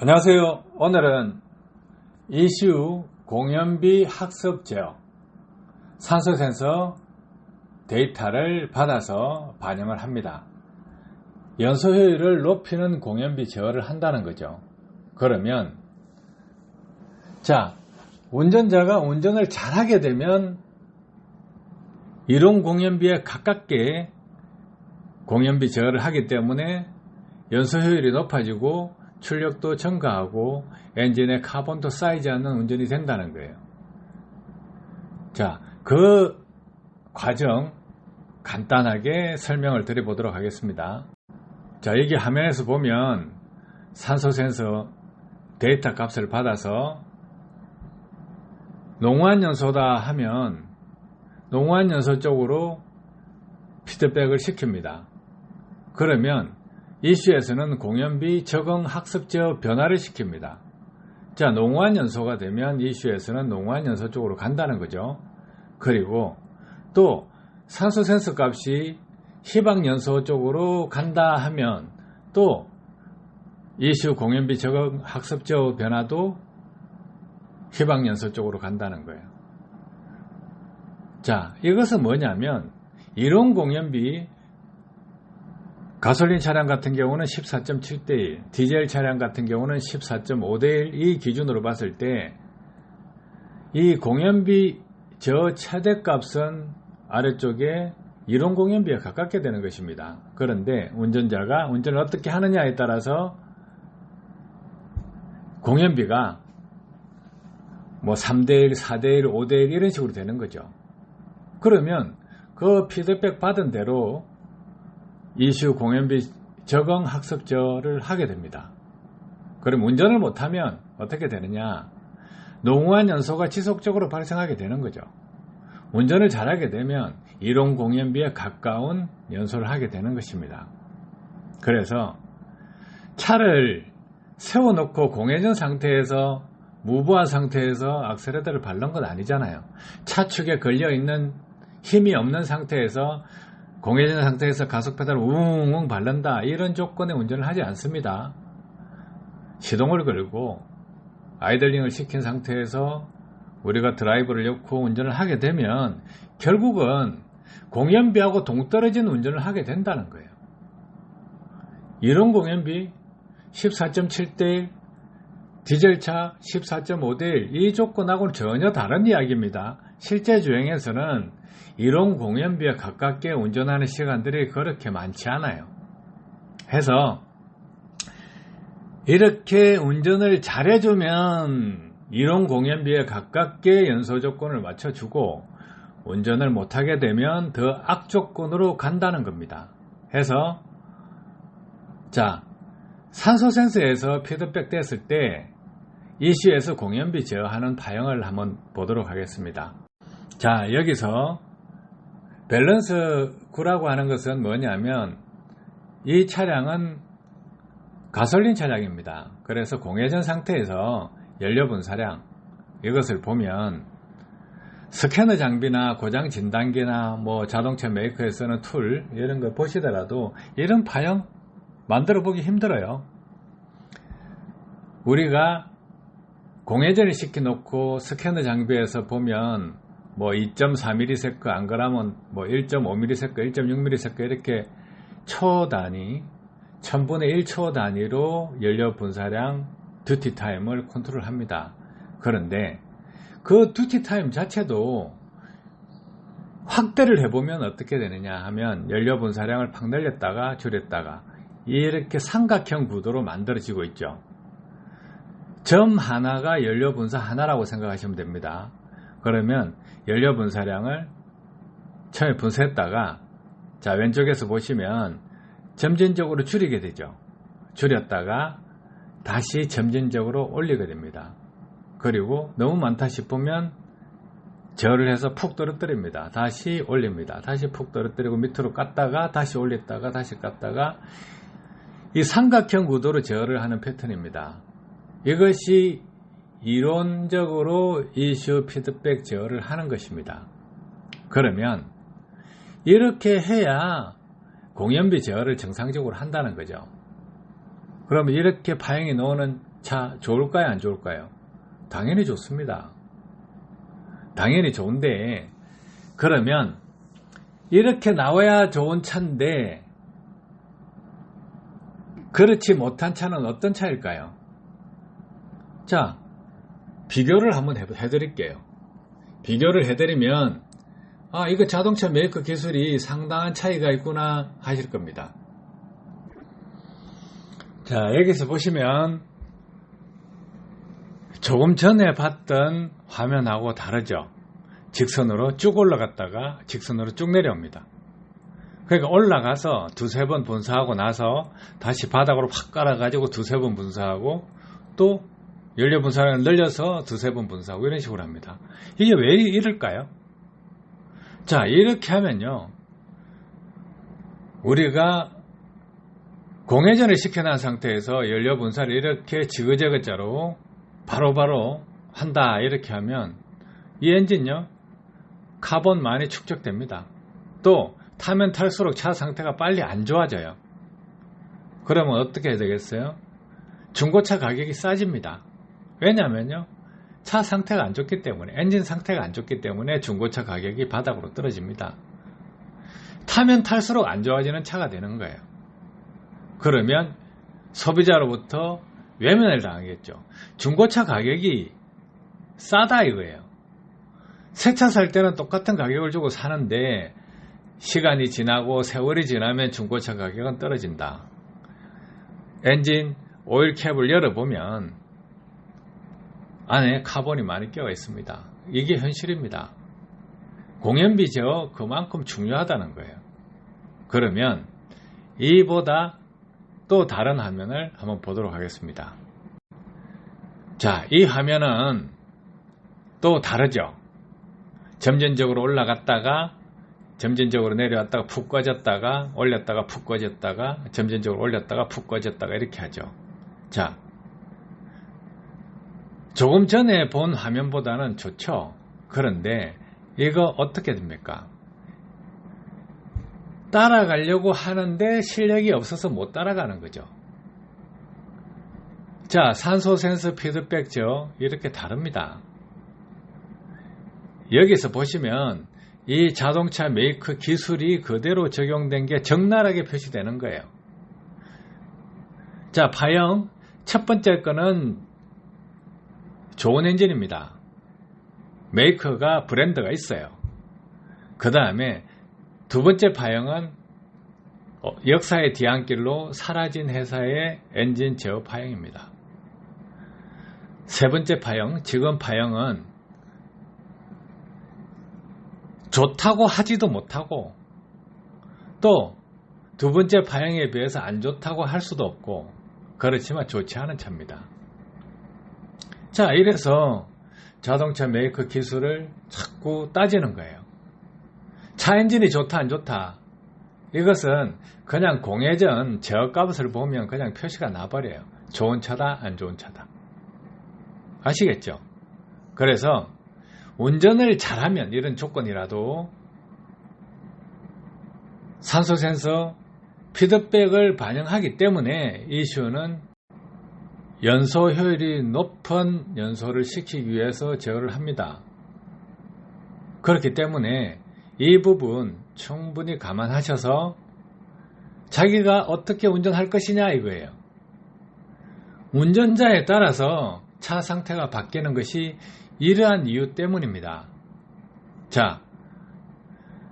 안녕하세요. 오늘은 이슈 공연비 학습 제어 산소 센서 데이터를 받아서 반영을 합니다. 연소 효율을 높이는 공연비 제어를 한다는 거죠. 그러면 자 운전자가 운전을 잘하게 되면 이론 공연비에 가깝게 공연비 제어를 하기 때문에 연소 효율이 높아지고 출력도 증가하고 엔진의 카본도 쌓이지 않는 운전이 된다는 거예요. 자, 그 과정 간단하게 설명을 드려보도록 하겠습니다. 자, 여기 화면에서 보면 산소 센서 데이터 값을 받아서 농후한 연소다 하면 농후한 연소 쪽으로 피드백을 시킵니다. 그러면 이슈에서는 공연비 적응 학습제어 변화를 시킵니다. 자, 농후한 연소가 되면 이슈에서는 농후한 연소 쪽으로 간다는 거죠. 그리고 또 산소 센서 값이 희박 연소 쪽으로 간다 하면 또 이슈 공연비 적응 학습제어 변화도 희박 연소 쪽으로 간다는 거예요. 자, 이것은 뭐냐면 이론 공연비 가솔린 차량 같은 경우는 14.7대 1, 디젤 차량 같은 경우는 14.5대 1 이 기준으로 봤을 때 이 공연비 저 최대값은 아래쪽에 이론 공연비에 가깝게 되는 것입니다. 그런데 운전자가 운전을 어떻게 하느냐에 따라서 공연비가 뭐 3대1, 4대1, 5대1 이런 식으로 되는 거죠. 그러면 그 피드백 받은 대로 이슈 공연비 적응 학습절을 하게 됩니다. 그럼 운전을 못하면 어떻게 되느냐? 농후한 연소가 지속적으로 발생하게 되는 거죠. 운전을 잘하게 되면 이론 공연비에 가까운 연소를 하게 되는 것입니다. 그래서 차를 세워놓고 공회전 상태에서 무부한 상태에서 악셀레터를 밟는 건 아니잖아요. 차축에 걸려있는 힘이 없는 상태에서 공회전 상태에서 가속 페달을 웅웅 밟는다 이런 조건의 운전을 하지 않습니다. 시동을 걸고 아이들링을 시킨 상태에서 우리가 드라이브를 넣고 운전을 하게 되면 결국은 공연비하고 동떨어진 운전을 하게 된다는 거예요. 이런 공연비 14.7대 1, 디젤차 14.5대 1, 이 조건하고는 전혀 다른 이야기입니다. 실제 주행에서는 이론 공연비에 가깝게 운전하는 시간들이 그렇게 많지 않아요. 해서 이렇게 운전을 잘해주면 이론 공연비에 가깝게 연소 조건을 맞춰주고 운전을 못하게 되면 더 악조건으로 간다는 겁니다. 해서 자 산소 센서에서 피드백 됐을 때 이슈에서 공연비 제어하는 파형을 한번 보도록 하겠습니다. 자 여기서 밸런스 구라고 하는 것은 뭐냐면 이 차량은 가솔린 차량입니다. 그래서 공회전 상태에서 연료 분사량 이것을 보면 스캐너 장비나 고장 진단기나 뭐 자동차 메이커에 쓰는 툴 이런 거 보시더라도 이런 파형 만들어 보기 힘들어요. 우리가 공회전을 시켜놓고 스캐너 장비에서 보면 뭐 2.4ms 안 그러면 뭐 1.5ms, 1.6ms 이렇게 초 단위, 1000분의 1초 단위로 연료 분사량 듀티 타임을 컨트롤 합니다. 그런데 그 듀티 타임 자체도 확대를 해보면 어떻게 되느냐 하면 연료 분사량을 팍 늘렸다가 줄였다가 이렇게 삼각형 구도로 만들어지고 있죠. 점 하나가 연료 분사 하나라고 생각하시면 됩니다. 그러면 연료 분사량을 처음에 분사했다가 자 왼쪽에서 보시면 점진적으로 줄이게 되죠. 줄였다가 다시 점진적으로 올리게 됩니다. 그리고 너무 많다 싶으면 절을 해서 푹 떨어뜨립니다. 다시 올립니다. 다시 푹 떨어뜨리고 밑으로 깠다가 다시 올렸다가 다시 깠다가 이 삼각형 구도로 제어를 하는 패턴입니다. 이것이 이론적으로 이슈 피드백 제어를 하는 것입니다. 그러면 이렇게 해야 공연비 제어를 정상적으로 한다는 거죠. 그러면 이렇게 파형이 나오는 차 좋을까요? 안 좋을까요? 당연히 좋습니다. 당연히 좋은데, 그러면 이렇게 나와야 좋은 차인데, 그렇지 못한 차는 어떤 차일까요? 자, 비교를 한번 해드릴게요. 비교를 해드리면, 아, 이거 자동차 메이커 기술이 상당한 차이가 있구나 하실 겁니다. 자, 여기서 보시면, 조금 전에 봤던 화면하고 다르죠? 직선으로 쭉 올라갔다가 직선으로 쭉 내려옵니다. 그러니까 올라가서 두세 번 분사하고 나서 다시 바닥으로 확 깔아가지고 두세 번 분사하고 또 연료 분사를 늘려서 두세 번 분사하고 이런 식으로 합니다. 이게 왜 이럴까요? 자, 이렇게 하면요. 우리가 공회전을 시켜놓은 상태에서 연료 분사를 이렇게 지그재그자로 바로바로 한다 이렇게 하면 이 엔진요 카본 많이 축적됩니다. 또 타면 탈수록 차 상태가 빨리 안 좋아져요. 그러면 어떻게 해야 되겠어요? 중고차 가격이 싸집니다. 왜냐면요. 차 상태가 안 좋기 때문에, 엔진 상태가 안 좋기 때문에 중고차 가격이 바닥으로 떨어집니다. 타면 탈수록 안 좋아지는 차가 되는 거예요. 그러면 소비자로부터 외면을 당하겠죠. 중고차 가격이 싸다 이거예요. 새 차 살 때는 똑같은 가격을 주고 사는데 시간이 지나고 세월이 지나면 중고차 가격은 떨어진다. 엔진 오일 캡을 열어보면 안에 카본이 많이 껴 있습니다. 이게 현실입니다. 공연비죠. 그만큼 중요하다는 거예요. 그러면 이보다 또 다른 화면을 한번 보도록 하겠습니다. 자, 이 화면은 또 다르죠. 점진적으로 올라갔다가 점진적으로 내려왔다가 푹 꺼졌다가 올렸다가 푹 꺼졌다가 점진적으로 올렸다가 푹 꺼졌다가 이렇게 하죠. 자, 조금 전에 본 화면보다는 좋죠. 그런데 이거 어떻게 됩니까? 따라가려고 하는데 실력이 없어서 못 따라가는 거죠. 자, 산소 센서 피드백죠. 이렇게 다릅니다. 여기서 보시면 이 자동차 메이크 기술이 그대로 적용된 게 적나라하게 표시되는 거예요. 자, 파형. 첫 번째 거는 좋은 엔진입니다. 메이커가 브랜드가 있어요. 그 다음에 두 번째 파형은 어, 역사의 뒤안길로 사라진 회사의 엔진 제어 파형입니다. 세 번째 파형, 지금 파형은 좋다고 하지도 못하고 또 두 번째 파형에 비해서 안 좋다고 할 수도 없고 그렇지만 좋지 않은 차입니다. 자, 이래서 자동차 메이커 기술을 자꾸 따지는 거예요. 차 엔진이 좋다 안 좋다 이것은 그냥 공회전 제어값을 보면 그냥 표시가 나버려요. 좋은 차다 안 좋은 차다. 아시겠죠? 그래서 운전을 잘하면 이런 조건이라도 산소 센서 피드백을 반영하기 때문에 이슈는 연소 효율이 높은 연소를 시키기 위해서 제어를 합니다. 그렇기 때문에 이 부분 충분히 감안하셔서 자기가 어떻게 운전할 것이냐 이거예요. 운전자에 따라서 차 상태가 바뀌는 것이 이러한 이유 때문입니다. 자,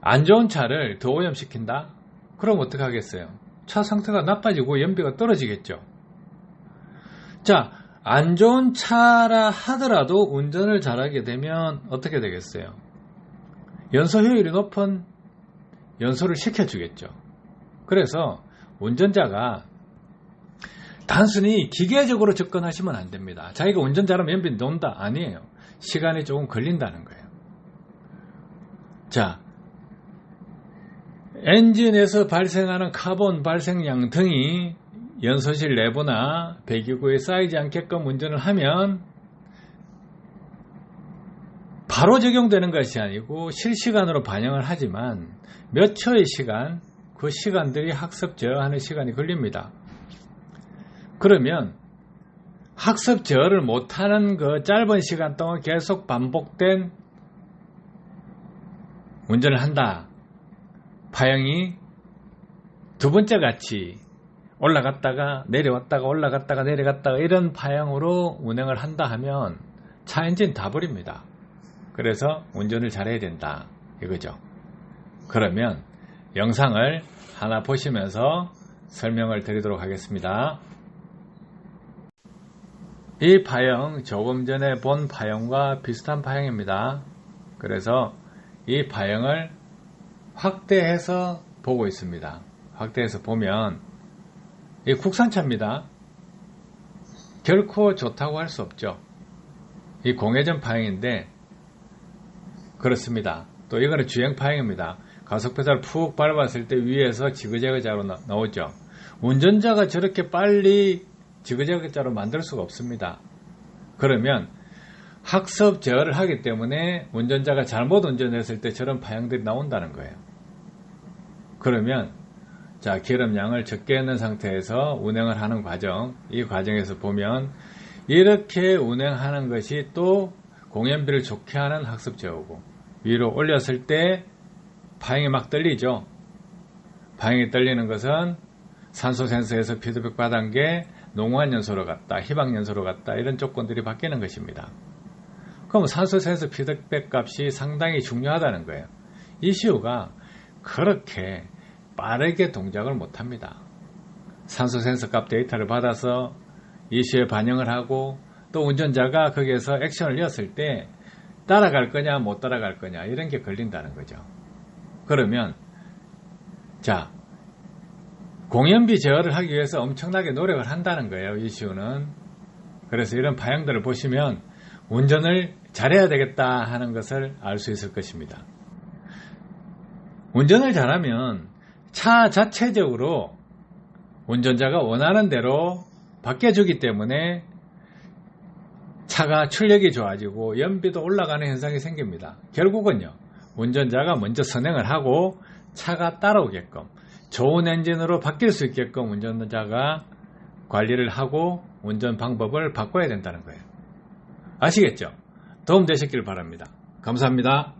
안 좋은 차를 더 오염시킨다? 그럼 어떻게 하겠어요? 차 상태가 나빠지고 연비가 떨어지겠죠. 자, 안 좋은 차라 하더라도 운전을 잘하게 되면 어떻게 되겠어요? 연소 효율이 높은 연소를 시켜주겠죠. 그래서 운전자가 단순히 기계적으로 접근하시면 안 됩니다. 자기가 운전 잘하면 연비 논다 아니에요. 시간이 조금 걸린다는 거예요. 자, 엔진에서 발생하는 카본 발생량 등이 연소실 내부나 배기구에 쌓이지 않게끔 운전을 하면 바로 적용되는 것이 아니고 실시간으로 반영을 하지만 몇 초의 시간, 그 시간들이 학습 제어하는 시간이 걸립니다. 그러면 학습 제어를 못하는 그 짧은 시간 동안 계속 반복된 운전을 한다. 파형이 두 번째 같이 올라갔다가 내려왔다가 올라갔다가 내려갔다가 이런 파형으로 운행을 한다 하면 차 엔진 다 버립니다. 그래서 운전을 잘해야 된다. 이거죠. 그러면 영상을 하나 보시면서 설명을 드리도록 하겠습니다. 이 파형 조금 전에 본 파형과 비슷한 파형입니다. 그래서 이 파형을 확대해서 보고 있습니다. 확대해서 보면 이 국산차입니다. 결코 좋다고 할 수 없죠. 이 공회전 파형인데 그렇습니다. 또 이거는 주행 파형입니다. 가속 페달 푹 밟았을 때 위에서 지그재그자로 나오죠. 운전자가 저렇게 빨리 지그재그자로 만들 수가 없습니다. 그러면 학습 제어를 하기 때문에 운전자가 잘못 운전했을 때 저런 파형들이 나온다는 거예요. 그러면 자 기름량을 적게 넣는 상태에서 운행을 하는 과정 이 과정에서 보면 이렇게 운행하는 것이 또 공연비를 좋게 하는 학습 제어고 위로 올렸을 때 파형이 막 떨리죠. 파형이 떨리는 것은 산소 센서에서 피드백 받은 게 농후한 연소로 갔다, 희박 연소로 갔다 이런 조건들이 바뀌는 것입니다. 그럼 산소 센서 피드백 값이 상당히 중요하다는 거예요. 이슈가 그렇게 빠르게 동작을 못합니다. 산소 센서 값 데이터를 받아서 이슈에 반영을 하고 또 운전자가 거기에서 액션을 이었을 때 따라갈 거냐 못 따라갈 거냐 이런 게 걸린다는 거죠. 그러면 자 공연비 제어를 하기 위해서 엄청나게 노력을 한다는 거예요. 이슈는. 그래서 이런 파형들을 보시면 운전을 잘해야 되겠다 하는 것을 알 수 있을 것입니다. 운전을 잘하면 차 자체적으로 운전자가 원하는 대로 바뀌어주기 때문에 차가 출력이 좋아지고 연비도 올라가는 현상이 생깁니다. 결국은요, 운전자가 먼저 선행을 하고 차가 따라오게끔 좋은 엔진으로 바뀔 수 있게끔 운전자가 관리를 하고 운전 방법을 바꿔야 된다는 거예요. 아시겠죠? 도움 되셨길 바랍니다. 감사합니다.